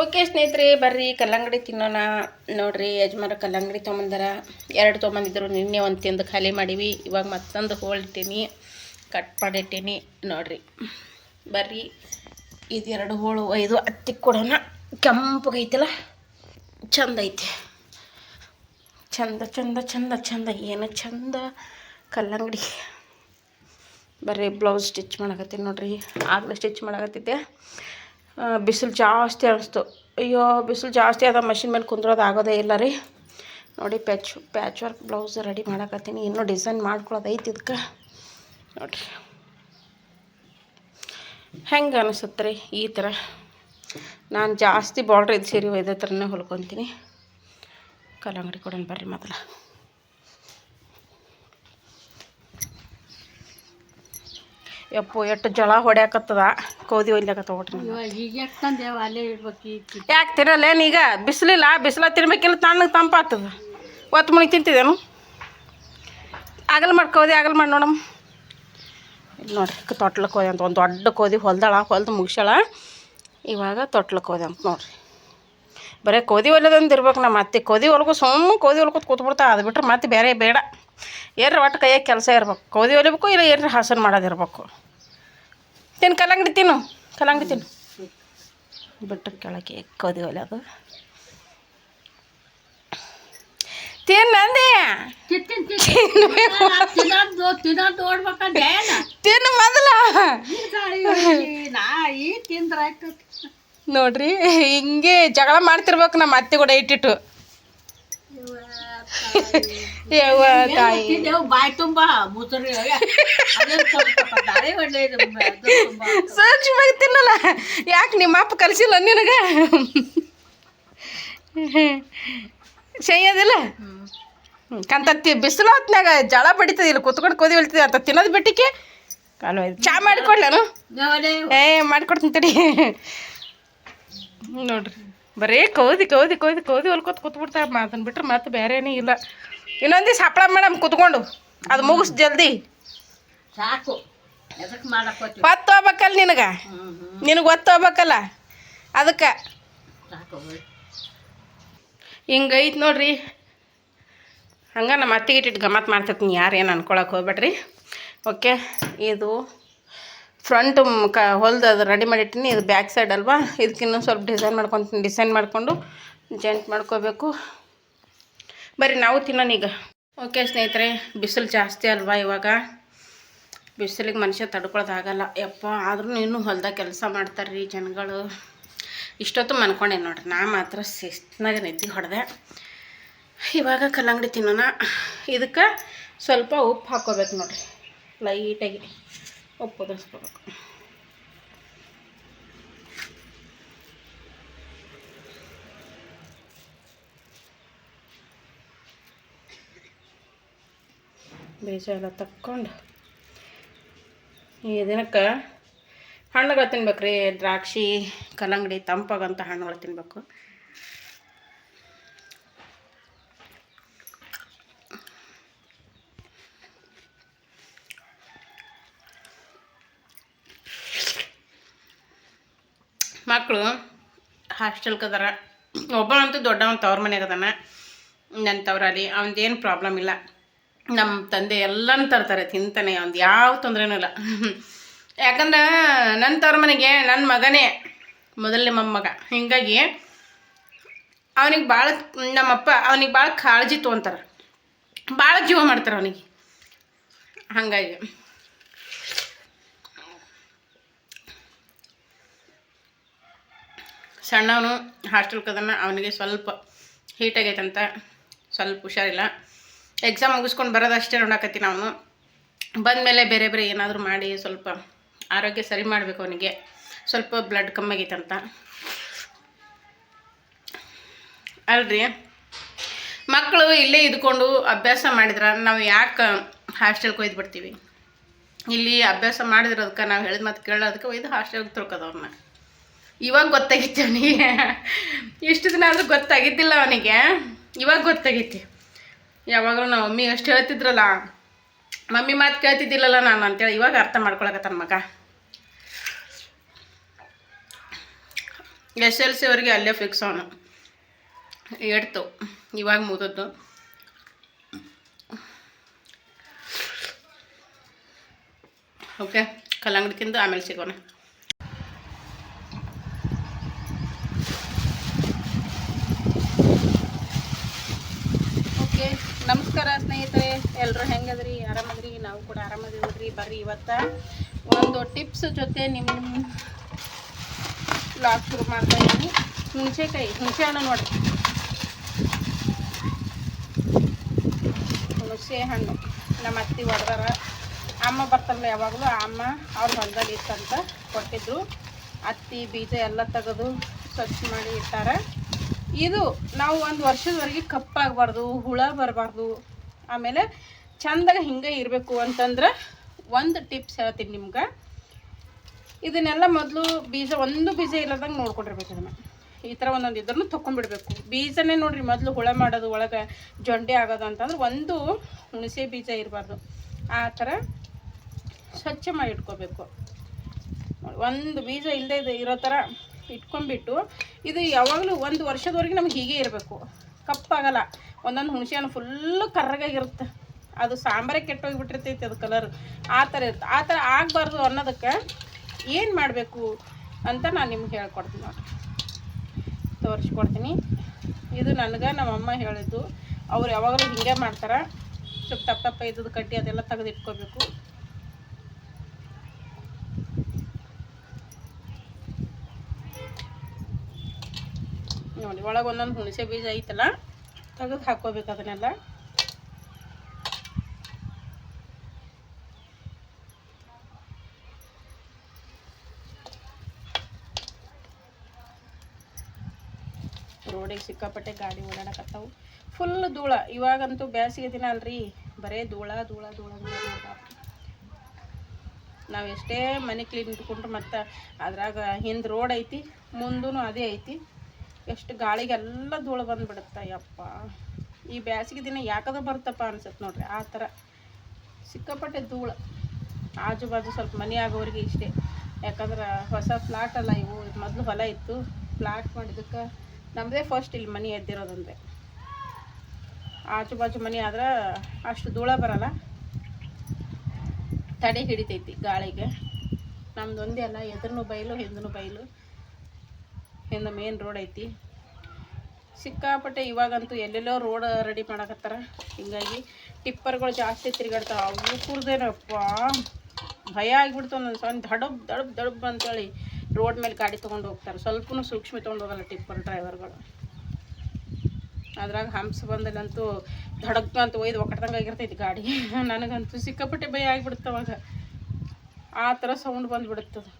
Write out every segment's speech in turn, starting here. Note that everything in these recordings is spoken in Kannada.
ಓಕೆ ಸ್ನೇಹಿತರೆ, ಬರ್ರಿ, ಕಲ್ಲಂಗಡಿ ತಿನ್ನೋಣ. ನೋಡ್ರಿ ಯಜಮಾನ ಕಲ್ಲಂಗಡಿ ತೊಗೊಂಬಂದಾರ. ಎರಡು ತೊಗೊಂಬಂದಿದ್ರು, ನಿನ್ನೆ ಒಂದು ತಿಂದು ಖಾಲಿ ಮಾಡೀವಿ. ಇವಾಗ ಮತ್ತೊಂದು ಹೋಳಿಟ್ಟೀನಿ ಕಟ್ ಮಾಡಿಟ್ಟೀನಿ ನೋಡ್ರಿ, ಬರ್ರಿ ಇದು ಎರಡು ಹೋಳು ಒಯ್ದು ಹತ್ತಿ ಕೊಡೋಣ. ಕೆಂಪಗೈತಲ್ಲ ಚಂದ ಐತಿ. ಚಂದ ಚಂದ ಚಂದ ಚಂದ, ಏನು ಚಂದ ಕಲ್ಲಂಗಡಿ. ಬರ್ರಿ, ಬ್ಲೌಸ್ ಸ್ಟಿಚ್ ಮಾಡಕತ್ತೀನಿ ನೋಡ್ರಿ. ಆಗಲೇ ಸ್ಟಿಚ್ ಮಾಡಕತ್ತಿದ್ದೆ. ಬಿಸಿಲು ಜಾಸ್ತಿ ಅನಿಸ್ತು. ಅಯ್ಯೋ, ಬಿಸಿಲು ಜಾಸ್ತಿ ಅದ ಮಷಿನ್ ಮೇಲೆ ಕುಂದ್ರೋದು ಆಗೋದೇ ಇಲ್ಲ ರೀ. ನೋಡಿ patch patch work blouse ready ಮಾಡಕತ್ತೀನಿ. ಇನ್ನೂ ಡಿಸೈನ್ ಮಾಡ್ಕೊಳ್ಳೋದು ಐತಿ ಇದಕ್ಕೆ ನೋಡಿರಿ. ಹೆಂಗೆ ಅನಿಸುತ್ತೆ ರೀ ಈ ಥರ ನಾನು ಜಾಸ್ತಿ ಬಾರ್ಡ್ರ್ ಇದು ಸೀರೆ ಇದೇ ಥರನೇ ಹೊಲ್ಕೊತೀನಿ. ಕಲ್ಲಂಗಡಿ ಕೊಡೋಣ ಬರ್ರಿ ಮೊದಲ. ಯಪ್ಪು ಎಷ್ಟು ಜಳ ಹೊಡ್ಯಾಕತ್ತದ? ಕೋದಿ ಒಯ್ಲಾಕತ್ತ ಒಟ್ರಿ ಈಗ ಯಾಕೆ ತಿನ್ನಲ್ಲೇನು ಈಗ ಬಿಸಿಲಿಲ್ಲ ಬಿಸಿಲ ತಿನ್ಬೇಕಿಲ್ಲ ತಣ್ಣಗೆ ತಂಪಾಗ್ತದ ಒತ್ತು ಮಣಿಗೆ ತಿಂತಿದ್ದೇನು ಆಗಲ್ ಮಾಡಿ ಕೋದಿ ಆಗಲ್ ಮಾಡಿ ನೋಡಮ್ಮ ಇಲ್ಲಿ ನೋಡ್ರಿ ತೊಟ್ಲಕ್ಕೆ ಹೋದೆ ಅಂತ ಒಂದು ದೊಡ್ಡ ಕೋದಿ ಹೊಲ್ದಾಳ ಹೊಲ್ದು ಮುಗಿಸ್ಯಾಳ. ಇವಾಗ ತೊಟ್ಲಕ್ಕೆ ಹೋದೆ ಅಂತ ನೋಡ್ರಿ. ಬರೀ ಕೋದಿ ಹೊಲದಂದು ಇರ್ಬೇಕು ನಮ್ಮ ಅತ್ತೆ. ಕೋದಿ ಹೊಲ್ಕೊ ಸುಮ್ಮ ಕೋದಿ ಹೊಲ್ಕೊತ ಕೂತ್ಬಿಡ್ತಾ ಅದು ಬಿಟ್ರೆ ಮತ್ತೆ ಬೇರೆ ಬೇಡ. ಏನ್ರ ಒಟ್ಟು ಕೈಯಾಗ ಕೆಲಸ ಇರ್ಬೇಕು. ಕೌದಿ ಹೊಲಿಬೇಕು ಇಲ್ಲ ಏನ್ರ ಹಾಸನ ಮಾಡೋದಿರ್ಬೇಕು ತಿನ್ನು ಕಲ್ಲಂಗಡಿ ತಿನ್ನು ಕಲ್ಲಂಗಡಿ ತಿನ್ನು. ಬಿಟ್ಟು ಕೆಳಗೆ ಕೋದಿ ಹೊಲಿಯೋದು. ತಿನ್ನಂದೆ ತಿನ್ನು ಮೊದಲ. ನೋಡ್ರಿ ಹಿಂಗೆ ಜಗಳ ಮಾಡ್ತಿರ್ಬೇಕು ನಮ್ಮ ಅತ್ತೆ ಕೂಡ ಇಟ್ಟಿಟ್ಟು. ಯವ್ವ ತಾಯಿ. ಬಾಯಿ ತುಂಬ ಮುಸುರಿ ತಿನ್ನಲ್ಲ. ಯಾಕೆ ನಿಮ್ಮ ಅಪ್ಪ ಕಲಸಿಲ್ಲ ನಿನಗೆ ಸೈಯದಿಲ್ಲ ಹ್ಮ್. ಕಂತ ಬಿಸಿಲು ಹೊತ್ನಾಗ ಜಳ ಬಡಿತದ ಇಲ್ಲಿ ಕುತ್ಕೊಂಡು ಕೋದಿ ಹೊಲ್ತದೆ ಅಂತ ತಿನ್ನೋದು ಬಿಟ್ಟಿಕೆ? ಕಾಲು ಚಾ ಮಾಡಿಕೊಡ್ಲೇನು? ಏ ಮಾಡಿಕೊಡ್ತೀನಿ ತಡಿ. ನೋಡ್ರಿ. ಬರೀ ಕೌದಿ ಕೌದಿ ಕೌದಿ ಕೌದಿ ಹೊಲ್ಕೊತ ಕೂತ್ಬಿಡ್ತಾರೆ ಅದನ್ನ ಬಿಟ್ರೆ ಮತ್ತೆ ಬೇರೆನೇ ಇಲ್ಲ. ಇನ್ನೊಂದು ದಿವ್ಸ ಹಪ್ಪಳ ಮೇಡಮ್ ಕುತ್ಕೊಂಡು. ಅದು ಮುಗಿಸ್ ಜಲ್ದಿ. ಸಾಕು. ಒತ್ತು ಹೋಗ್ಬೇಕಲ್ಲ ನಿನಗೆ? ನಿನಗೆ ಒತ್ತು ಹೋಗ್ಬೇಕಲ್ಲ? ಅದಕ್ಕೆ. ಹಿಂಗೈತೆ ನೋಡ್ರಿ. ಹಂಗೆ ನಮ್ಮ ಅತ್ತಿಗೆ ಇಟ್ಟಿಟ್ಟು ಗಮ್ಮತ್ತು ಮಾಡ್ತಿರ್ತೀನಿ. ಯಾರು ಏನು ಅನ್ಕೊಳಕ್ಕೆ ಹೋಗ್ಬೇಡ್ರಿ. ಓಕೆ ಇದು ಫ್ರಂಟ್ ಕ ಹೊಲ್ದು ಅದು ರೆಡಿ ಮಾಡಿಟ್ಟಿನಿ. ಇದು ಬ್ಯಾಕ್ ಸೈಡ್ ಅಲ್ವಾ? ಇದಕ್ಕಿನ್ನೂ ಸ್ವಲ್ಪ ಡಿಸೈನ್ ಮಾಡ್ಕೊತೀನಿ. ಡಿಸೈನ್ ಮಾಡಿಕೊಂಡು ಜಂಟ್ ಮಾಡ್ಕೋಬೇಕು. ಬರ್ರಿ, ನಾವು ತಿನ್ನೋಣ ಈಗ. ಓಕೆ ಸ್ನೇಹಿತರೆ, ಬಿಸಿಲು ಜಾಸ್ತಿ ಅಲ್ವಾ ಇವಾಗ? ಬಿಸಿಲಿಗೆ ಮನುಷ್ಯ ತಡ್ಕೊಳ್ಳೋದಾಗಲ್ಲ ಯಪ್ಪ, ಆದ್ರೂ ಇನ್ನೂ ಹೊಲ್ದಾಗ ಕೆಲಸ ಮಾಡ್ತಾರೆ ರೀ ಜನಗಳು. ಇಷ್ಟೊತ್ತು ಮನ್ಕೊಂಡೆ ನೋಡ್ರಿ, ನಾ ಮಾತ್ರ ಶಿಸ್ತಿನಾಗ ನಿದ್ದೆ ಹೊಡೆದೆ. ಇವಾಗ ಕಲ್ಲಂಗಡಿ ತಿನ್ನೋಣ. ಇದಕ್ಕೆ ಸ್ವಲ್ಪ ಉಪ್ಪು ಹಾಕ್ಕೋಬೇಕು ನೋಡ್ರಿ. ಲೈಟಾಗಿ ಉಪ್ಪು ಉದಿಸ್ಕೋಬೇಕು ಬೀಜ ಎಲ್ಲ ತಕ್ಕೊಂಡು. ಈ ದಿನಕ್ಕೆ ಹಣ್ಣುಗಳು ತಿನ್ಬೇಕು ರೀ, ದ್ರಾಕ್ಷಿ, ಕಲ್ಲಂಗಡಿ ತಂಪಾಗಂಥ ಹಣ್ಣುಗಳು ತಿನ್ನಬೇಕು ಮಕ್ಕಳು ಹಾಸ್ಟೆಲ್ಗೆ ಅದಾರ. ಒಬ್ಬವಂತೂ ದೊಡ್ಡವಂತ ತವ್ರ ಮನೆಗೆ ಅದಾನ. ನನ್ನ ತವರಲ್ಲಿ, ಅವನದೇನು ಪ್ರಾಬ್ಲಮ್ ಇಲ್ಲ. ನಮ್ಮ ತಂದೆ ಎಲ್ಲನೂ ತರ್ತಾರೆ, ತಿಂತಾನೆ, ಒಂದು ಯಾವ ತೊಂದರೆನೂ ಇಲ್ಲ. ಯಾಕಂದ್ರೆ ನನ್ನ ತವ್ರ ಮನೆಗೆ ನನ್ನ ಮಗನೇ, ಮೊದಲನೇ ಮೊಮ್ಮಗ. ಹೀಗಾಗಿ ಅವನಿಗೆ ಭಾಳ ನಮ್ಮಪ್ಪ ಅವನಿಗೆ ಭಾಳ ಕಾಳಜಿ ತೊಗೊಂತಾರೆ. ಭಾಳ ಜೀವ ಮಾಡ್ತಾರೆ ಅವನಿಗೆ. ಹಾಗಾಗಿ ಸಣ್ಣವನು ಹಾಸ್ಟೆಲ್ ಕದನ, ಅವನಿಗೆ ಸ್ವಲ್ಪ ಹೀಟ್ ಆಗೈತಂತ ಸ್ವಲ್ಪ ಹುಷಾರಿಲ್ಲ. ಎಕ್ಸಾಮ್ ಮುಗಿಸ್ಕೊಂಡು ಬರೋದಷ್ಟೇ ನೋಡಕತ್ತಿ ನಾನು. ಬಂದಮೇಲೆ ಬೇರೆ ಬೇರೆ ಏನಾದರೂ ಮಾಡಿ ಸ್ವಲ್ಪ ಆರೋಗ್ಯ ಸರಿ ಮಾಡಬೇಕು ಅವನಿಗೆ. ಸ್ವಲ್ಪ ಬ್ಲಡ್ ಕಮ್ಮಿ ಆಗೈತಂತ ಅಲ್ರಿ? ಮಕ್ಕಳು ಇಲ್ಲೇ ಇದ್ಕೊಂಡು ಅಭ್ಯಾಸ ಮಾಡಿದ್ರೆ ನಾವು ಯಾಕೆ ಹಾಸ್ಟೆಲ್ಗೆ ಒಯ್ದು ಬಿಡ್ತೀವಿ? ಇಲ್ಲಿ ಅಭ್ಯಾಸ ಮಾಡಿದಿರೋದಕ್ಕೆ ನಾವು ಹೇಳಿದ ಮಾತು ಕೇಳೋದಕ್ಕೆ ಒಯ್ದು ಹಾಸ್ಟೆಲ್ಗೆ ತಿಳ್ಕೋದವ್ರನ್ನ ಇವಾಗ ಗೊತ್ತಾಗಿತ್ತು ಅವನಿಗೆ. ಇಷ್ಟು ದಿನ ಆದರೂ ಗೊತ್ತಾಗಿದ್ದಿಲ್ಲ ಅವನಿಗೆ. ಇವಾಗ ಗೊತ್ತಾಗೈತಿ. ಯಾವಾಗಲೂ ನಾವು ಮಮ್ಮಿ ಅಷ್ಟು ಹೇಳ್ತಿದ್ರಲ್ಲ, ಮಮ್ಮಿ ಮಾತು ಕೇಳ್ತಿದ್ದಿಲ್ಲಲ್ಲ ನಾನು ಅಂತೇಳಿ ಇವಾಗ ಅರ್ಥ ಮಾಡ್ಕೊಳಕತ್ತಾನ ಮಗ. ಎಸ್ ಎಲ್ ಸಿ ಅವರಿಗೆ ಅಲ್ಲೇ ಫಿಕ್ಸ್ ಅವನು. ಎಡ್ತು ಇವಾಗ ಮುಗಿದದ್ದು. ಓಕೆ ಕಲ್ಲಂಗಡಿ ತಿಂದು ಆಮೇಲೆ ಸಿಗೋಣ ಓಕೆ ನಮಸ್ಕಾರ ಸ್ನೇಹಿತರೆ ಎಲ್ಲರೂ ಹೆಂಗದ್ರಿ? ಆರಾಮದ್ರಿ? ನಾವು ಕೂಡ ಆರಾಮದಿದ್ರಿ ಬರ್ರಿ ಇವತ್ತು ಒಂದು ಟಿಪ್ಸ್ ಜೊತೆ ನಿಮ್ಮ ಲಾಕ್ ಶುರು ಮಾಡ್ತಾ ಇದ್ದೀನಿ ಹುಣಸೆಕಾಯಿ, ಹುಣಸೆ ಹಣ್ಣು ನೋಡ್ರಿ. ಹುಣಸೆ ಹಣ್ಣು. ನಮ್ಮ ಅತ್ತಿ ಹೊಡೆದಾರ. ಅಮ್ಮ ಬರ್ತಾರಲ್ಲ ಯಾವಾಗಲೂ ಅಮ್ಮ ಅವ್ರ ಹೊಲದಲ್ಲಿ ಇತ್ತಂತ ಕೊಟ್ಟಿದ್ರು. ಅತ್ತಿ, ಬೀಜ ಎಲ್ಲ ತೆಗೆದು ಸ್ವಚ್ಛ ಮಾಡಿ ಇಟ್ಟಾರ. ಇದು ನಾವು ಒಂದು ವರ್ಷದವರೆಗೆ ಕಪ್ಪಾಗಬಾರ್ದು, ಹುಳ ಬರಬಾರ್ದು. ಆಮೇಲೆ ಚಂದಾಗ ಹಿಂಗೆ ಇರಬೇಕು ಅಂತಂದ್ರೆ ಒಂದು ಟಿಪ್ಸ್ ಹೇಳ್ತೀನಿ ನಿಮ್ಗೆ. ಇದನ್ನೆಲ್ಲ ಮೊದಲು ಬೀಜ, ಒಂದು ಬೀಜ ಇಲ್ಲದಂಗೆ ನೋಡ್ಕೊಂಡಿರ್ಬೇಕು ಇದನ್ನು. ಈ ಥರ ಒಂದೊಂದು ಇದ್ರೂ ತೊಗೊಂಡ್ಬಿಡ್ಬೇಕು ಬೀಜನೇ ನೋಡಿರಿ, ಮೊದಲು ಹುಳ ಮಾಡೋದು, ಒಳಗೆ ಜೊಂಡೆ ಆಗೋದು ಅಂತಂದ್ರೆ ಒಂದು ಹುಣಸೆ ಬೀಜ ಇರಬಾರ್ದು. ಆ ಥರ ಸ್ವಚ್ಛ ಮಾಡಿ ಇಟ್ಕೋಬೇಕು. ಒಂದು ಬೀಜ ಇಲ್ಲದೆ ಇರೋ ಥರ ಇಟ್ಕೊಂಡ್ಬಿಟ್ಟು ಇದು ಯಾವಾಗಲೂ ಒಂದು ವರ್ಷದವರೆಗೆ ನಮ್ಗೆ ಹೀಗೆ ಇರಬೇಕು. ಕಪ್ಪಾಗಲ್ಲ. ಒಂದೊಂದು ಹುಣಸೆ ಹಣ್ಣು ಫುಲ್ಲು ಕರ್ರಗಾಗಿರುತ್ತೆ. ಅದು ಸಾಂಬಾರೇ ಕೆಟ್ಟೋಗಿಬಿಟ್ಟಿರ್ತೈತಿ ಅದು ಕಲರ್ ಆ ಥರ ಇರುತ್ತೆ. ಆ ಥರ ಆಗಬಾರ್ದು ಅನ್ನೋದಕ್ಕೆ ಏನು ಮಾಡಬೇಕು ಅಂತ ನಾನು ನಿಮ್ಗೆ ಹೇಳ್ಕೊಡ್ತೀನಿ ನೋಡಿ ತೋರಿಸ್ಕೊಡ್ತೀನಿ. ಇದು ನನಗೆ ನಮ್ಮಮ್ಮ ಹೇಳಿದ್ದು. ಅವ್ರು ಯಾವಾಗಲೂ ಹಿಂಗೆ ಮಾಡ್ತಾರೆ. ಸ್ವಲ್ಪ ತಪ್ಪ ತಪ್ಪ ಇದ್ದದ್ದು ಕಟ್ಟಿ ಅದೆಲ್ಲ ತೆಗೆದು ನೋಡಿ, ಒಳಗೆ ಒಂದೊಂದು ಹುಣಸೆ ಬೀಜ ಐತಲ್ಲ, ತೆಗೆದು ಹಾಕೋಬೇಕು ಅದನ್ನೆಲ್ಲ. ರೋಡಿಗೆ ಸಿಕ್ಕಾಪಟ್ಟೆ ಗಾಡಿ ಓಡಾಡಕತ್ತಾವು. ಫುಲ್ ಧೂಳ. ಇವಾಗಂತೂ ಬೇಸಿಗೆ ದಿನ ಅಲ್ರಿ. ಬರೇ ಧೂಳ ಧೂಳ ಧೂಳ ನಾವು ಎಷ್ಟೇ ಮನೆ ಕ್ಲೀನ್ ಇಟ್ಕೊಂಡ್ರು ಮತ್ತು ಅದ್ರಾಗ ಹಿಂದೆ ರೋಡ್ ಐತಿ ಮುಂದೂ ಅದೇ ಐತಿ. ಎಷ್ಟು ಗಾಳಿಗೆಲ್ಲ ಧೂಳು ಬಂದುಬಿಡುತ್ತೆ ಯಪ್ಪ ಈ ಬೇಸಿಗೆ ದಿನ ಯಾಕದ ಬರ್ತಪ್ಪ ಅನ್ಸುತ್ತೆ ನೋಡ್ರಿ, ಆ ಥರ ಸಿಕ್ಕಾಪಟ್ಟೆ ಧೂಳು. ಆಜು ಬಾಜು ಸ್ವಲ್ಪ ಮನೆ ಆಗೋರಿಗೆ ಇಷ್ಟೇ. ಯಾಕಂದ್ರೆ ಹೊಸ ಫ್ಲಾಟ್ ಅಲ್ಲ ಇವು, ಮೊದಲು ಹೊಲ ಇತ್ತು ಫ್ಲಾಟ್ ಮಾಡಿದಕ್ಕೆ ನಮ್ಮದೇ ಫಸ್ಟ್ ಇಲ್ಲಿ ಮನೆ ಎದ್ದಿರೋದಂದರೆ. ಆಜು ಬಾಜು ಮನೆ ಆದ್ರೆ ಅಷ್ಟು ಧೂಳ ಬರಲ್ಲ. ತಡೆ ಹಿಡಿತೈತಿ ಗಾಳಿಗೆ. ನಮ್ದು ಒಂದೇ ಅಲ್ಲ ಎದುರು ಬೈಲು ಹಿಂದೂ ಬೈಲು ಹಿಂದೆ ಮೇನ್ ರೋಡ್ ಐತಿ. ಸಿಕ್ಕಾಪಟ್ಟೆ ಇವಾಗಂತೂ ಎಲ್ಲೆಲ್ಲೋ ರೋಡ್ ರೆಡಿ ಮಾಡಕತ್ತಾರ. ಹಿಂಗಾಗಿ ಟಿಪ್ಪರ್ಗಳು ಜಾಸ್ತಿ ತಿರುಗಾಡ್ತಾವ. ಅವು ಕುರ್ದೇನಪ್ಪ? ಭಯ ಆಗಿಬಿಡ್ತು ಒಂದೊಂದು ಸಣ್ಣ ದಡಬ್ ದಡಬ್ ದಡಬ್ ಅಂತೇಳಿ ರೋಡ್ ಮೇಲೆ ಗಾಡಿ ತೊಗೊಂಡು ಹೋಗ್ತಾರೆ. ಸ್ವಲ್ಪನು ಸೂಕ್ಷ್ಮ ತೊಗೊಂಡು ಹೋಗಲ್ಲ ಟಿಪ್ಪರ್ ಡ್ರೈವರ್ಗಳು ಅದ್ರಾಗ ಹಂಪ್ಸ್ ಬಂದಲ್ಲಂತೂ ಧಡಕ್ ಅಂತ ಒಯ್ದು ಒಕ್ಕಟ್ದಂಗೆ ಆಗಿರ್ತೈತಿ ಗಾಡಿ. ನನಗಂತೂ ಸಿಕ್ಕಾಪಟ್ಟೆ ಭಯ ಆಗಿಬಿಡುತ್ತೆ ಅವಾಗ. ಆ ಥರ ಸೌಂಡ್ ಬಂದ್ಬಿಡುತ್ತದು.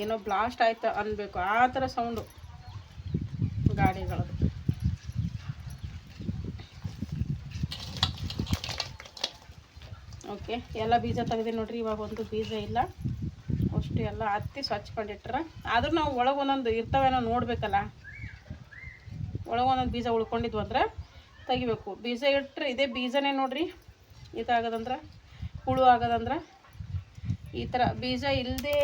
ಏನೋ ಬ್ಲಾಸ್ಟ್ ಆಯ್ತು ಅನ್ಬೇಕು. ಆ ಥರ ಸೌಂಡು ಗಾಡಿಗಳದು ಓಕೆ ಎಲ್ಲ ಬೀಜ ತೆಗೆದಿ ನೋಡ್ರಿ, ಇವಾಗ ಒಂದು ಬೀಜ ಇಲ್ಲ. ಅಷ್ಟು ಎಲ್ಲ ಹತ್ತಿ ಸ್ವಚ್ಛ ಮಾಡಿಟ್ರೆ ಆದ್ರೂ ನಾವು ಒಳಗೆ ಒಂದೊಂದು ಇರ್ತಾವೇನೋ ನೋಡ್ಬೇಕಲ್ಲ. ಒಳಗೆ ಒಂದೊಂದು ಬೀಜ ಉಳ್ಕೊಂಡಿದ್ವು ಅಂದ್ರೆ ತೆಗಿಬೇಕು. ಬೀಜ ಇಟ್ಟರೆ ಇದೇ ಬೀಜನೇ ನೋಡ್ರಿ. ಇದಾಗದಂದ್ರೆ, ಹುಳು ಆಗೋದಂದ್ರೆ ಈ ಥರ ಬೀಜ ಇಲ್ಲದೆ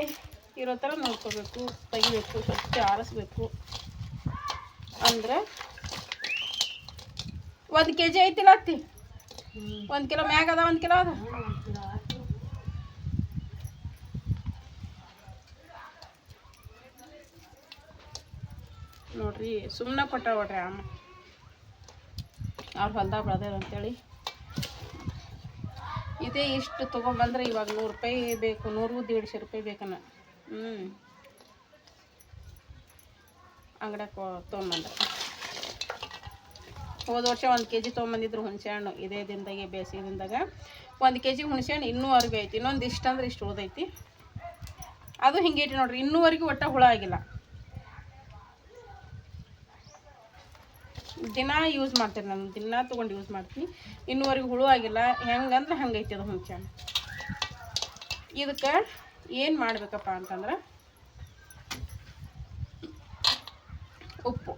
ಇರೋ ಥರ ನೋಡ್ಕೋಬೇಕು, ತೆಗಿಬೇಕು ಸ್ವಚ್ಛ ಆರಿಸ್ಬೇಕು. ಅಂದ್ರೆ ಒಂದು ಕೆ ಜಿ ಐತಿಲ್ಲ ಅತ್ತಿ? ಒಂದು ಕಿಲೋ ಮ್ಯಾಗ ಅದ, ಒಂದು ಕಿಲೋ ಅದ? ನೋಡ್ರಿ ಸುಮ್ಮನೆ ಕೊಟ್ಟ ನೋಡ್ರಿ ಅಮ್ಮ. ಅವ್ರ ಹೊಲ್ದಾಗ ಬೆಳ್ದೇದ ಅಂತೇಳಿ. ಇದೇ ಇಷ್ಟು ತೊಗೊಂಬಂದ್ರೆ ಇವಾಗ ನೂರು ರೂಪಾಯಿ ಬೇಕು, ನೂರು, ದೇಡ್ಶೆ ರೂಪಾಯಿ ಬೇಕನ್ನ ಹ್ಞೂ ತೊಗೊಂಬಂದ್ರೆ ಹೋದ ವರ್ಷ ಒಂದು ಕೆ ಜಿ ತೊಗೊಂಬಂದಿದ್ರು ಹುಣಸೆ ಹಣ್ಣು. ಇದೇ ದಿನದಾಗೆ ಬೇಸಿಗೆ ದಿನದಾಗ. ಒಂದು ಕೆ ಜಿ ಹುಣಸೆ ಹಣ್ಣು ಇನ್ನೂವರೆಗೂ ಐತಿ. ಇನ್ನೊಂದು ಇಷ್ಟು ಅಂದ್ರೆ ಇಷ್ಟು ಓದೈತಿ ಅದು ಹಿಂಗೆ ಐತಿ ನೋಡ್ರಿ, ಇನ್ನೂವರೆಗೂ ಒಟ್ಟ ಹುಳ ಆಗಿಲ್ಲ. ದಿನ ಯೂಸ್ ಮಾಡ್ತೀನಿ ನಾನು. ದಿನ ತೊಗೊಂಡು ಯೂಸ್ ಮಾಡ್ತೀನಿ. ಇನ್ನೂವರೆಗೂ ಹುಳು ಆಗಿಲ್ಲ. ಹೆಂಗಂದ್ರೆ ಹಂಗೈತಿ ಅದು ಹುಣಸೆ ಹಣ್ಣು. ಇದಕ್ಕೆ ಏನು ಮಾಡಬೇಕಪ್ಪ ಅಂತಂದ್ರೆ ಉಪ್ಪು.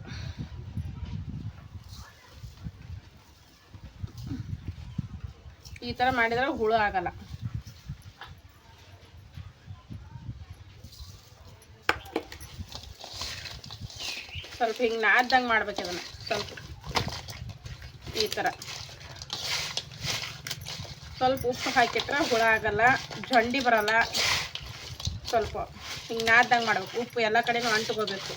ಈ ಥರ ಮಾಡಿದ್ರೆ ಹುಳು ಆಗಲ್ಲ. ಸ್ವಲ್ಪ ಹಿಂಗೆ ನಾದ್ದಂಗೆ ಮಾಡ್ಬೇಕು ಇದನ್ನು, ಸ್ವಲ್ಪ. ಈ ಥರ ಸ್ವಲ್ಪ ಉಪ್ಪು ಹಾಕಿಟ್ರೆ ಹುಳ ಆಗಲ್ಲ, ಜೊಂಡಿ ಬರಲ್ಲ. ಸ್ವಲ್ಪ ಹಿಂಗೆ ನಾದ್ದಂಗೆ ಮಾಡ್ಬೇಕು. ಉಪ್ಪು ಎಲ್ಲ ಕಡೆನೂ ಅಂಟ್ಕೋಬೇಕು.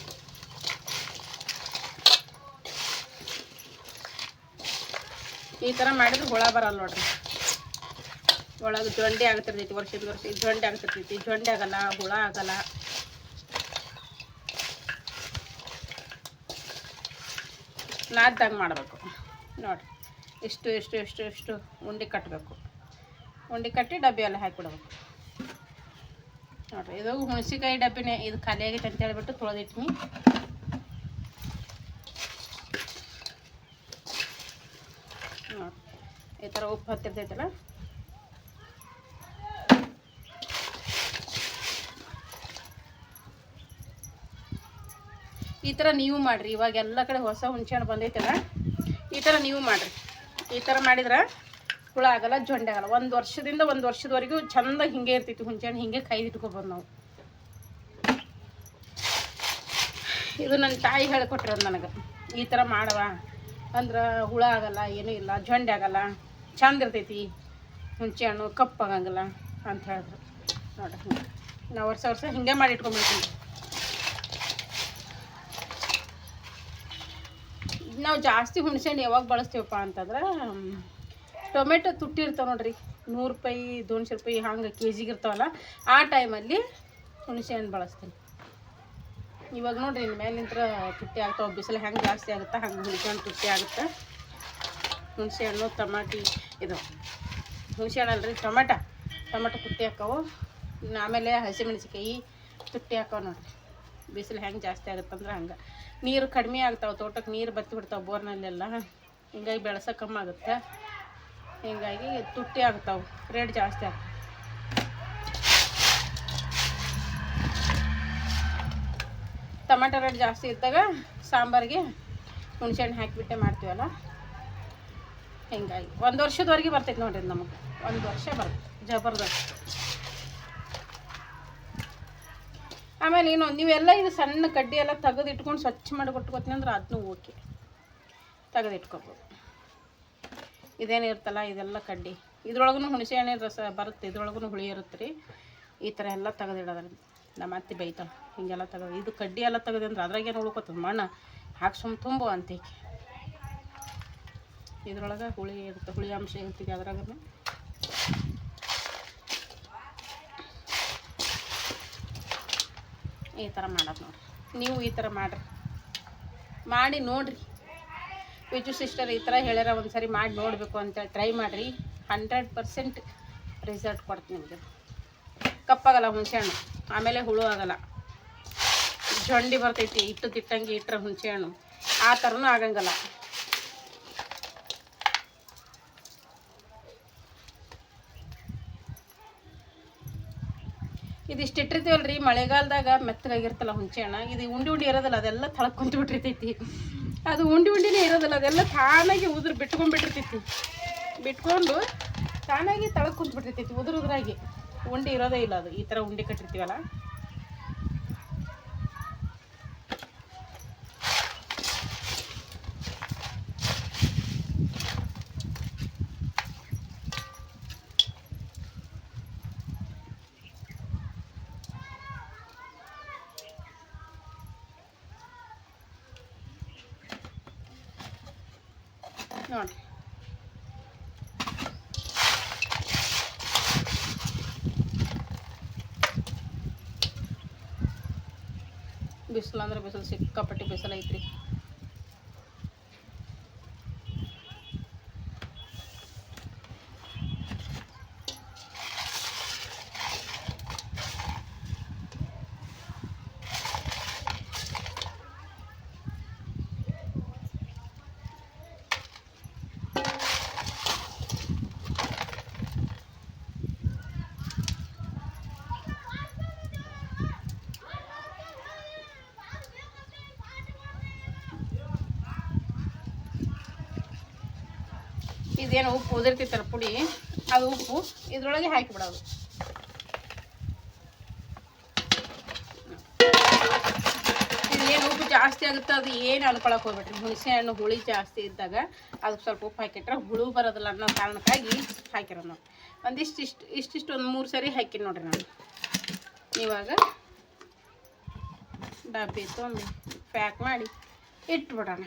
ಈ ಥರ ಮಾಡಿದ್ರೆ ಹುಳ ಬರಲ್ಲ ನೋಡ್ರಿ. ಒಳಗೆ ಜೊಂಡೆ ಆಗ್ತಿರ್ತೈತಿ, ವರ್ಷದ ವರ್ಷ ಜೊಂಡಿ ಆಗ್ತಿರ್ತೈತಿ. ಜೊಂಡೆ ಆಗಲ್ಲ, ಹುಳ ಆಗಲ್ಲ. ನಾದ್ದಂಗೆ ಮಾಡಬೇಕು. ನೋಡಿರಿ. ಇಷ್ಟು ಇಷ್ಟು ಇಷ್ಟು ಇಷ್ಟು ಉಂಡೆ ಕಟ್ಟಬೇಕು ಉಂಡೆ ಕಟ್ಟಿ ಡಬ್ಬಿಯಲ್ಲಿ ಹಾಕಿಬಿಡ್ಬೇಕು. ನೋಡಿರಿ, ಇದು ಹುಣಸಿಕಾಯಿ ಡಬ್ಬಿನೇ, ಇದು ಖಾಲಿ ಆಗೈತೆ ಅಂತ ಹೇಳ್ಬಿಟ್ಟು ತೊಳೆದಿಟ್ಟಿನಿ ನೋಡಿ ಈ ಥರ ಉಪ್ಪು ಹತ್ತಿರ್ತೈತಲ್ಲ? ಈ ಥರ ನೀವು ಮಾಡಿರಿ ಇವಾಗ ಎಲ್ಲ ಕಡೆ ಹೊಸ ಹುಣ್ಸೆಹಣ್ಣು ಬಂದೈತಲ್ಲ, ಈ ಥರ ನೀವು ಮಾಡಿರಿ. ಈ ಥರ ಮಾಡಿದ್ರೆ ಹುಳ ಆಗಲ್ಲ ಜೊಂಡೆ ಆಗಲ್ಲ. ಒಂದು ವರ್ಷದಿಂದ ಒಂದು ವರ್ಷದವರೆಗೂ ಚಂದ ಹಿಂಗೆ ಇರ್ತೈತಿ ಹುಣ್ಸೆಹಣ್ಣು ಹಿಂಗೆ ಕೈದಿಟ್ಕೊಬೋದು ನಾವು. ಇದು ನನ್ನ ತಾಯಿ ಹೇಳ್ಕೊಟ್ಟಿರೋದು ನನಗೆ. ಈ ಥರ ಮಾಡವ ಅಂದ್ರೆ ಹುಳ ಆಗಲ್ಲ, ಏನೂ ಇಲ್ಲ ಜೊಂಡೆ ಆಗಲ್ಲ. ಚಂದ ಇರ್ತೈತಿ. ಹುಣ್ಸೆಹಣ್ಣು ಕಪ್ಪಾಗಂಗಿಲ್ಲ ಅಂತ ಹೇಳಿದ್ರು. ನೋಡ್ರಿ ಹಿಂಗೆ. ನಾವು ವರ್ಷ ವರ್ಷ ಹಿಂಗೆ ಮಾಡಿ ಇಟ್ಕೊಂಡ್ಬಿಡ್ತೀವಿ ನಾವು ಜಾಸ್ತಿ ಹುಣ್ಸೆಹಣ್ಣು ಯಾವಾಗ ಬಳಸ್ತೀವಪ್ಪ ಅಂತಂದ್ರೆ ಟೊಮೆಟೊ ತುಟ್ಟಿ ಇರ್ತಾವೆ ನೋಡ್ರಿ. ನೂರು ರೂಪಾಯಿ, ದೋನ್ಶೆ ರೂಪಾಯಿ ಹಂಗೆ ಕೆ ಜಿಗೆ ಇರ್ತಾವಲ್ಲ, ಆ ಟೈಮಲ್ಲಿ ಹುಣಸೆಹಣ್ಣು ಬಳಸ್ತೀನಿ. ಇವಾಗ ನೋಡ್ರಿ ಇನ್ನು ಮೇಲಿಂತ್ರ ತುಟ್ಟಿ ಆಗ್ತಾವೆ, ಬಿಸಿಲು ಹೆಂಗೆ ಜಾಸ್ತಿ ಆಗುತ್ತೆ ಹಂಗೆ ಹುಣ್ಸೆಹಣ್ಣು ತುಟ್ಟಿ ಆಗುತ್ತೆ. ಹುಣಸೆಹಣ್ಣು, ಟಮಾಟಿ, ಇದು. ಹುಣಸೆಹಣ್ಣು ಅಲ್ರಿ, ಟೊಮೆಟ. ಟೊಮೆಟೊ ತುಟ್ಟಿ ಹಾಕವು. ಇನ್ನು ಆಮೇಲೆ ಹಸಿಮೆಣಸಿಕಾಯಿ ತುಟ್ಟಿ ಹಾಕವು ನೋಡ್ರಿ. ಬಿಸಿಲು ಹೆಂಗೆ ಜಾಸ್ತಿ ಆಗುತ್ತೆ ಅಂದ್ರೆ ಹಂಗೆ. ನೀರು ಕಡಿಮೆ ಆಗ್ತಾವೆ ತೋಟಕ್ಕೆ ನೀರು ಬತ್ತಿ ಬಿಡ್ತಾವೆ ಬೋರ್ನಲ್ಲೆಲ್ಲ. ಹಿಂಗಾಗಿ ಬೆಳೆಸೋ ಕಮ್ಮಿ ಆಗುತ್ತೆ. ಹಿಂಗಾಗಿ ತುಟ್ಟಿ ಆಗ್ತಾವೆ, ರೇಟ್ ಜಾಸ್ತಿ ಆಗ್ತವೆ. ಟೊಮೆಟೊ ರೇಟ್ ಜಾಸ್ತಿ ಇದ್ದಾಗ ಸಾಂಬಾರಿಗೆ ಹುಣ್ಸೆಹಣ್ಣು ಹಾಕಿಬಿಟ್ಟೆ ಮಾಡ್ತೀವಲ್ಲ? ಹಿಂಗಾಗಿ, ಒಂದು ವರ್ಷದವರೆಗೆ ಬರ್ತೈತೆ ನೋಡ್ರಿ ನಮಗೆ. ಒಂದು ವರ್ಷ ಬರ್ತೈತೆ, ಜಬರ್ದಸ್ತ್. ಆಮೇಲೆ ಏನು, ನೀವೆಲ್ಲ ಇದು ಸಣ್ಣ ಕಡ್ಡಿ ಎಲ್ಲ ತೆಗೆದು ಇಟ್ಕೊಂಡು ಸ್ವಚ್ಛ ಮಾಡಿ ಕೊಟ್ಕೋತೀನಿ ಅಂದ್ರೆ ಅದನ್ನೂ ಓಕೆ. ತೆಗೆದು ಇಟ್ಕೋಬೋದು ಇದೇನು ಇರ್ತಲ್ಲ, ಇದೆಲ್ಲ ಕಡ್ಡಿ. ಇದ್ರೊಳಗೂ ಹುಣಸೆ ಹಣ್ಣಿನ ರಸ ಬರುತ್ತೆ ಇದ್ರೊಳಗೂ ಹುಳಿ ಇರುತ್ತೆ ರೀ. ಈ ಥರ ಎಲ್ಲ ತೆಗೆದಿಡೋದ್ರಿ. ನಮ್ಮ ಅತ್ತೆ ಬೈತಾಳೆ, ಹಿಂಗೆಲ್ಲ ತೆಗೆದು, ಇದು ಕಡ್ಡಿ ಎಲ್ಲ ತೆಗೆದು ಅಂದ್ರೆ ಅದ್ರಾಗೇನು ಉಳ್ಕೊತದ ಮಣ್ಣು? ಹಾಕಿ ತುಂಬು ಅಂತೇಕೆ. ಇದ್ರೊಳಗೆ ಹುಳಿ ಇರುತ್ತೆ, ಹುಳಿ ಅಂಶ ಇರ್ತೀವಿ ಅದ್ರಾಗೂ ಈ ಥರ ಮಾಡೋದು ನೋಡಿರಿ. ನೀವು ಈ ಥರ ಮಾಡಿರಿ. ಮಾಡಿ ನೋಡಿರಿ. ವಿಜು ಸಿಸ್ಟರ್ ಈ ಥರ ಹೇಳ್ಯಾರ ಒಂದು ಸರಿ ಮಾಡಿ ನೋಡಬೇಕು ಅಂತೇಳಿ ಟ್ರೈ ಮಾಡಿರಿ. ಹಂಡ್ರೆಡ್ ಪರ್ಸೆಂಟ್ ರಿಸಲ್ಟ್ ಕೊಡ್ತೀನಿ ನಿಮಗೆ. ಕಪ್ಪಾಗಲ್ಲ ಹುಣಸೆಹಣ್ಣು ಆಮೇಲೆ ಹುಳು ಆಗಲ್ಲ. ಜೊಂಡಿ ಬರ್ತೈತಿ ಇಟ್ಟು ತಿಟ್ಟಂಗೆ ಇಟ್ಟರೆ ಹುಣಸೆಹಣ್ಣು ಆ ಥರನೂ ಆಗಂಗಿಲ್ಲ. ಇದಿಷ್ಟು ಇಟ್ಟಿರ್ತೀವಲ್ಲ ರೀ ಮಳೆಗಾಲದಾಗ ಮೆತ್ತಗಾಗಿರ್ತಲ್ಲ ಹುಣಸೆ ಹಣ್ಣು, ಇದು ಉಂಡಿ ಉಂಡಿ ಇರೋದಿಲ್ಲ, ಅದೆಲ್ಲ ತಳಕ್ ಕುಂತು ಬಿಟ್ಟಿರ್ತೈತಿ ಅದು ಉಂಡಿ ಉಂಡಿನೇ ಇರೋದಿಲ್ಲ, ಅದೆಲ್ಲ ತಾನಾಗಿ ಉದುರು ಬಿಟ್ಕೊಂಡ್ಬಿಟ್ಟಿರ್ತೈತಿ ಬಿಟ್ಕೊಂಡು ತಾನಾಗಿ ತಳಕ್ ಕುಂತ್ಬಿಟ್ಟಿರ್ತೈತಿ ಉದುರು ಉದುರಾಗಿ. ಉಂಡಿ ಇರೋದೇ ಇಲ್ಲ ಅದು, ಈ ಥರ ಉಂಡಿ ಕಟ್ಟಿರ್ತೀವಲ್ಲ ನೋಡಿರಿ ಬಿಸಿಲು ಅಂದ್ರೆ ಬಿಸಿಲು ಸಿಕ್ಕಾಪಟ್ಟೆ ಬಿಸಿಲು ಐತ್ರಿ ಇದೇನು ಉಪ್ಪು ಉದಿರ್ತಿತ್ತಲ್ಲ ಪುಡಿ, ಅದು ಉಪ್ಪು ಇದ್ರೊಳಗೆ ಹಾಕಿಬಿಡೋದು. ಇದೇನು ಉಪ್ಪು ಜಾಸ್ತಿ ಆಗುತ್ತೆ, ಅದು ಏನು ಅನ್ಕೊಳಕ್ಕೆ ಹೋಗ್ಬಿಟ್ರಿ ಹುಣಸೆ ಹಣ್ಣು ಹುಳಿ ಜಾಸ್ತಿ ಇದ್ದಾಗ ಅದಕ್ಕೆ ಸ್ವಲ್ಪ ಉಪ್ಪು ಹಾಕಿಟ್ರೆ ಹುಳು ಬರೋದಿಲ್ಲ ಅನ್ನೋ ಕಾರಣಕ್ಕಾಗಿ ಹಾಕಿರೋದು ನಾವು. ಒಂದಿಷ್ಟು ಇಷ್ಟು, ಇಷ್ಟಿಷ್ಟು ಒಂದು ಮೂರು ಸರಿ ಹಾಕಿನಿ ನೋಡ್ರಿ ನಾನು. ಇವಾಗ ಡಬ್ಬಿ ತೊಗೊಂಡು ಪ್ಯಾಕ್ ಮಾಡಿ ಇಟ್ಬಿಡೋಣ.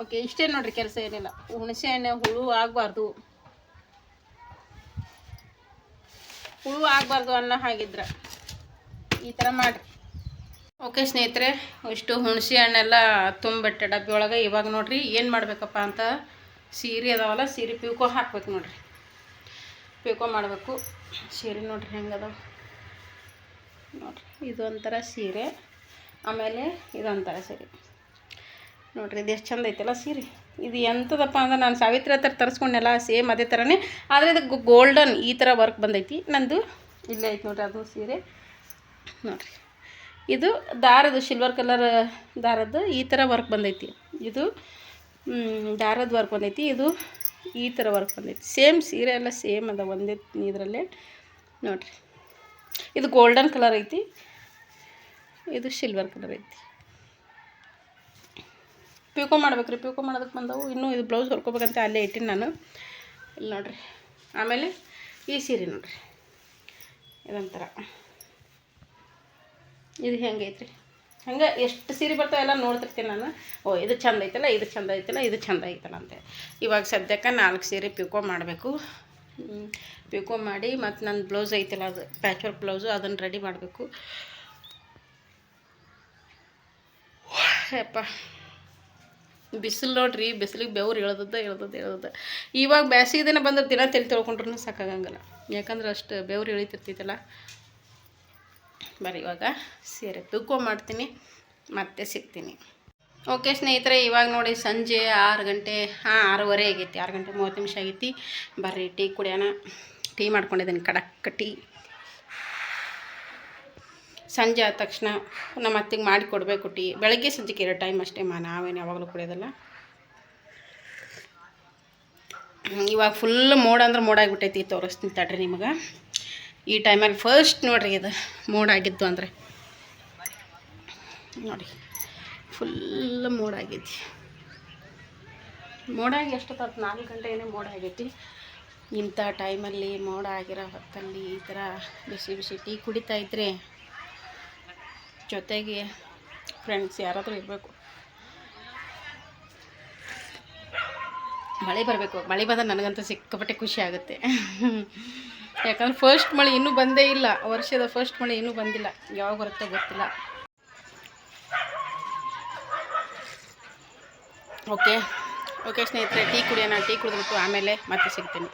ಓಕೆ, ಇಷ್ಟೇ ನೋಡ್ರಿ ಕೆಲಸ ಏನಿಲ್ಲ. ಹುಣಸೆ ಹಣ್ಣು, ಹುಳು ಆಗಬಾರ್ದು. ಹುಳು ಆಗಬಾರ್ದು ಅನ್ನೋ ಹಾಗಿದ್ರೆ ಈ ಥರ ಮಾಡಿರಿ. ಓಕೆ ಸ್ನೇಹಿತರೆ, ಇಷ್ಟು ಹುಣಸೆ ಹಣ್ಣೆಲ್ಲ ತುಂಬಿಟ್ಟೆ ಡಬ್ಬಿ ಒಳಗೆ. ಇವಾಗ ನೋಡ್ರಿ ಏನು ಮಾಡಬೇಕಪ್ಪ ಅಂತ ಸೀರೆ ಅದಾವಲ್ಲ, ಸೀರೆ ಪೀಕೋ ಹಾಕ್ಬೇಕು ನೋಡ್ರಿ. ಪೀಕೋ ಮಾಡಬೇಕು. ಸೀರೆ ನೋಡ್ರಿ ಹೆಂಗೆ ನೋಡಿರಿ ನೋಡ್ರಿ ಇದು ಒಂಥರ ಸೀರೆ. ಆಮೇಲೆ ಇದೊಂಥರ ಸೀರೆ. ನೋಡ್ರಿ, ಇದು ಎಷ್ಟು ಚಂದ ಐತಲ್ಲ ಸೀರೆ. ಇದು ಎಂಥದಪ್ಪ ಅಂದ್ರೆ ನಾನು ಸಾವಿತ್ರಿ ಹತ್ರ ತರಿಸ್ಕೊಂಡೆಲ್ಲ ಸೇಮ್ ಅದೇ ಥರನೇ ಆದರೆ ಇದು ಗೋಲ್ಡನ್ ಈ ಥರ ವರ್ಕ್ ಬಂದೈತಿ. ನಂದು ಇಲ್ಲೇ ಐತೆ ನೋಡಿರಿ ಅದು ಸೀರೆ. ನೋಡಿರಿ. ಇದು ದಾರದ್ದು ಸಿಲ್ವರ್ ಕಲರ್ ದಾರದ್ದು ಈ ಥರ ವರ್ಕ್ ಬಂದೈತಿ. ಇದು ದಾರದ ವರ್ಕ್ ಬಂದೈತಿ. ಇದು ಈ ಥರ ವರ್ಕ್ ಬಂದೈತಿ. ಸೇಮ್ ಸೀರೆ ಎಲ್ಲ ಸೇಮ್ ಅದ ಒಂದೇ ಇದರಲ್ಲೇ. ನೋಡಿರಿ. ಇದು ಗೋಲ್ಡನ್ ಕಲರ್ ಐತಿ. ಇದು ಸಿಲ್ವರ್ ಕಲರ್ ಐತಿ. ಪಿಕೋ ಮಾಡ್ಬೇಕ್ರಿ ಪ್ಯೂಕೋ ಮಾಡೋದಕ್ಕೆ ಬಂದವು. ಇನ್ನೂ ಇದು ಬ್ಲೌಸ್ ಹೊಲ್ಕೋಬೇಕಂತ ಅಲ್ಲೇ ಇಟ್ಟಿನಿ ನಾನು. ಇಲ್ಲಿ ನೋಡ್ರಿ, ಆಮೇಲೆ ಈ ಸೀರೆ ನೋಡ್ರಿ. ಇದೊಂಥರ. ಇದು ಹೆಂಗೈತ್ರಿ ಹಂಗೆ ಎಷ್ಟು ಸೀರೆ ಬರ್ತಾವೆ ಎಲ್ಲ ನೋಡ್ತಿರ್ತೀನಿ ನಾನು. ಓ, ಇದು ಚಂದ ಐತಲ್ಲ, ಇದು ಚಂದ ಐತಲ್ಲ, ಇದು ಚಂದ ಐತಲ್ಲ ಇವಾಗ ಸದ್ಯಕ್ಕೆ ನಾಲ್ಕು ಸೀರೆ ಪ್ಯೂಕೋ ಮಾಡಬೇಕು. ಪ್ಯೂಕೋ ಮಾಡಿ ಮತ್ತು ನನ್ನ ಬ್ಲೌಸ್ ಐತಲ್ಲ ಅದು ಪ್ಯಾಚ್ ವರ್ಕ್ ಬ್ಲೌಸು ಅದನ್ನು ರೆಡಿ ಮಾಡಬೇಕು. ಯಪ್ಪ. ಬಿಸಿಲು ನೋಡ್ರಿ, ಬಿಸಿಲಿಗೆ ಬೆವ್ರು ಇಳ್ದದ್ದು ಇಳ್ದದ ಇಳ್ದದ ಇವಾಗ ಬ್ಯಾಸಿಗೆ ದಿನ ಬಂದ್ರೆ ದಿನ ತಲೆ ತೊಳ್ಕೊಂಡ್ರೂ ಸಾಕಾಗಂಗಿಲ್ಲ. ಯಾಕಂದ್ರೆ ಅಷ್ಟು ಬೆವ್ರು ಇಳಿತಿರ್ತೈತಲ್ಲ. ಬರೀ ಇವಾಗ ಸೀರೆ ತೂಕೋ ಮಾಡ್ತೀನಿ, ಮತ್ತೆ ಸಿಗ್ತೀನಿ. ಓಕೆ ಸ್ನೇಹಿತರೆ, ಇವಾಗ ನೋಡಿ ಸಂಜೆ ಆರು ಗಂಟೆ, ಹಾಂ, ಆರೂವರೆ ಆಗೈತಿ, ಆರು ಗಂಟೆ ಮೂವತ್ತು ನಿಮಿಷ ಆಗೈತಿ. ಬರ್ರಿ, ಟೀ ಕುಡಿಯೋಣ ಟೀ ಮಾಡ್ಕೊಂಡಿದ್ದೀನಿ ಕಡಕ್ ಟೀ. ಸಂಜೆ ಆದ ತಕ್ಷಣ ನಮ್ಮ ಅತ್ತಿಗೆ ಮಾಡಿ ಕೊಡಬೇಕು ಟೀ. ಬೆಳಗ್ಗೆ ಸಂಜೆಗೆ ಎರಡು ಟೈಮ್ ಅಷ್ಟೇ ಮಾ, ನಾವೇನು ಯಾವಾಗಲೂ ಕುಡಿಯೋದಲ್ಲ. ಇವಾಗ ಫುಲ್ ಮೋಡ ಅಂದ್ರೆ ಮೋಡ ಆಗಿಬಿಟ್ಟೈತಿ ತೋರಿಸ್ತೀನಿ ತಡ್ರಿ ನಿಮಗೆ. ಈ ಟೈಮಲ್ಲಿ ಫಸ್ಟ್ ನೋಡ್ರಿ ಇದು ಮೋಡ ಆಗಿತ್ತು ಅಂದರೆ. ನೋಡಿ ಫುಲ್ ಮೋಡ ಆಗೈತಿ ಮೋಡ ಆಗಿ ಎಷ್ಟೊತ್ತು ನಾಲ್ಕು ಗಂಟೆನೇ ಮೋಡ ಆಗೈತಿ ಇಂಥ ಟೈಮಲ್ಲಿ ಮೋಡ ಆಗಿರೋ ಹೊತ್ತಲ್ಲಿ ಈ ಥರ ಬಿಸಿ ಬಿಸಿ ಟೀ ಕುಡಿತಾ ಇದ್ರೆ ಜೊತೆಗೆ ಫ್ರೆಂಡ್ಸ್ ಯಾರಾದರೂ ಇರಬೇಕು. ಮಳೆ ಬರಬೇಕು. ಮಳೆ ಬಂದ್ರೆ ನನಗಂತೂ ಸಿಕ್ಕಾಪಟ್ಟೆ ಖುಷಿ ಆಗುತ್ತೆ. ಯಾಕಂದ್ರೆ ಫಸ್ಟ್ ಮಳೆ ಇನ್ನೂ ಬಂದೇ ಇಲ್ಲ. ವರ್ಷದ ಫಸ್ಟ್ ಮಳೆ ಇನ್ನೂ ಬಂದಿಲ್ಲ. ಯಾವಾಗ ಬರುತ್ತೋ ಗೊತ್ತಿಲ್ಲ. ಓಕೆ ಓಕೆ ಸ್ನೇಹಿತರೆ, ಟೀ ಕುಡಿಯೋಣ. ಟೀ ಕುಡಿದ್ಬಿಟ್ಟು ಆಮೇಲೆ ಮತ್ತೆ ಸಿಗ್ತೀನಿ.